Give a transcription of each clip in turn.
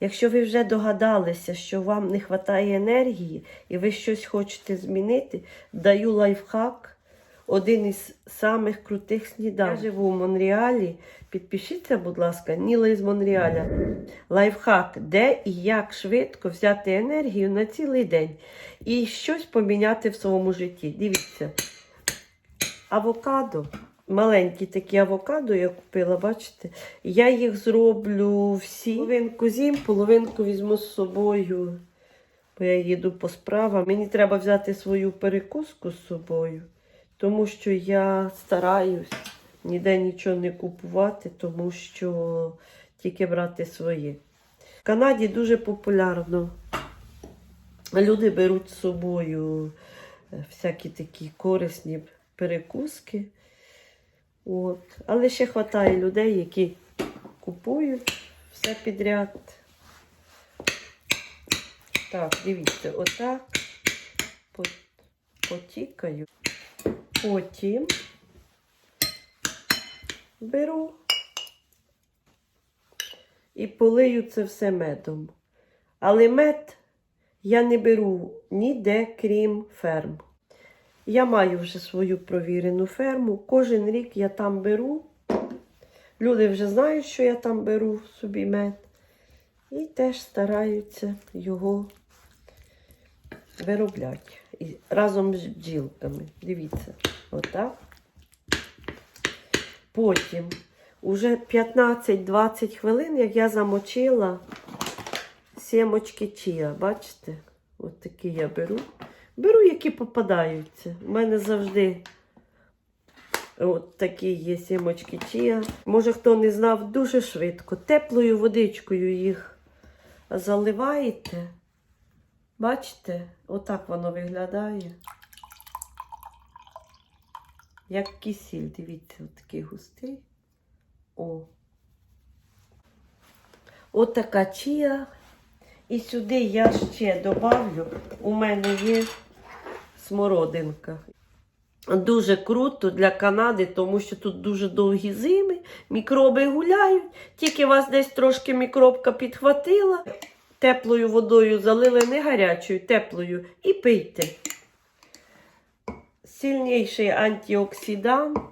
Якщо ви вже догадалися, що вам не вистачає енергії і ви щось хочете змінити, даю лайфхак. Один із самих крутих сніданків. Я живу в Монреалі. Підпишіться, будь ласка, Ніла із Монреаля. Лайфхак, де і як швидко взяти енергію на цілий день і щось поміняти в своєму житті. Дивіться. Авокадо. Маленькі такі авокадо я купила, бачите? Я їх зроблю всі. Половинку з'їм, половинку візьму з собою, бо я їду по справам. Мені треба взяти свою перекуску з собою, тому що я стараюсь ніде нічого не купувати, тому що тільки брати своє. В Канаді дуже популярно. Люди беруть з собою е, всякі такі корисні перекуски. От. Але ще вистачає людей, які купують все підряд. Так, дивіться, отак потікаю. Потім беру і полию це все медом. Але мед я не беру ніде, крім ферм. Я маю вже свою провірену ферму. Кожен рік я там беру. Люди вже знають, що я там беру собі мед. І теж стараються його виробляти. І разом з бджілками. Дивіться, отак. Потім, уже 15-20 хвилин, як я замочила сімочки чия. Бачите? От такі я беру. Беру, які попадаються. У мене завжди от такі є сімочки чия. Може, хто не знав, дуже швидко. Теплою водичкою їх заливаєте. Бачите, отак воно виглядає. Як кисіль, дивіться, такий густий. О. От така чия. І сюди я ще добавлю, у мене є смородинка. Дуже круто для Канади, тому що тут дуже довгі зими, мікроби гуляють, тільки вас десь трошки мікробка підхватила, теплою водою залили, не гарячою, теплою, і пийте. Сильніший антиоксидант.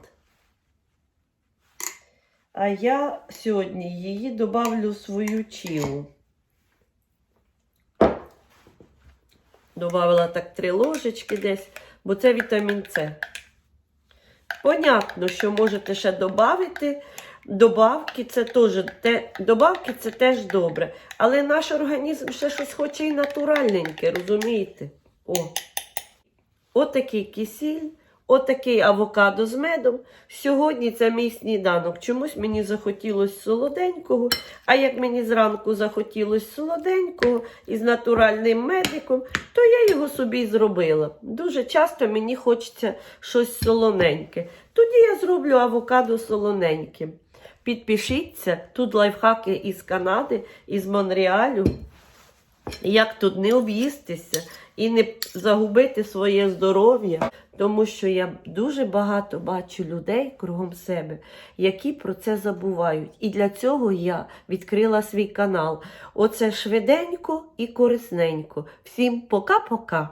А я сьогодні її добавлю в свою чілу. Добавила так три ложечки десь, бо це вітамін С. Понятно, що можете ще додати. Добавки це теж те, добавки це теж добре. Але наш організм ще щось хоче і натуральненьке, розумієте? О. Отакий кисіль, отакий авокадо з медом. Сьогодні це мій сніданок. Чомусь мені захотілося солоденького. А як мені зранку захотілося солоденького із натуральним медиком, то я його собі зробила. Дуже часто мені хочеться щось солоненьке. Тоді я зроблю авокадо солоненьким. Підпишіться, тут лайфхаки із Канади, із Монреалю. Як тут не об'їстися і не загубити своє здоров'я, тому що я дуже багато бачу людей кругом себе, які про це забувають. І для цього я відкрила свій канал. Оце швиденько і корисненько. Всім пока-пока!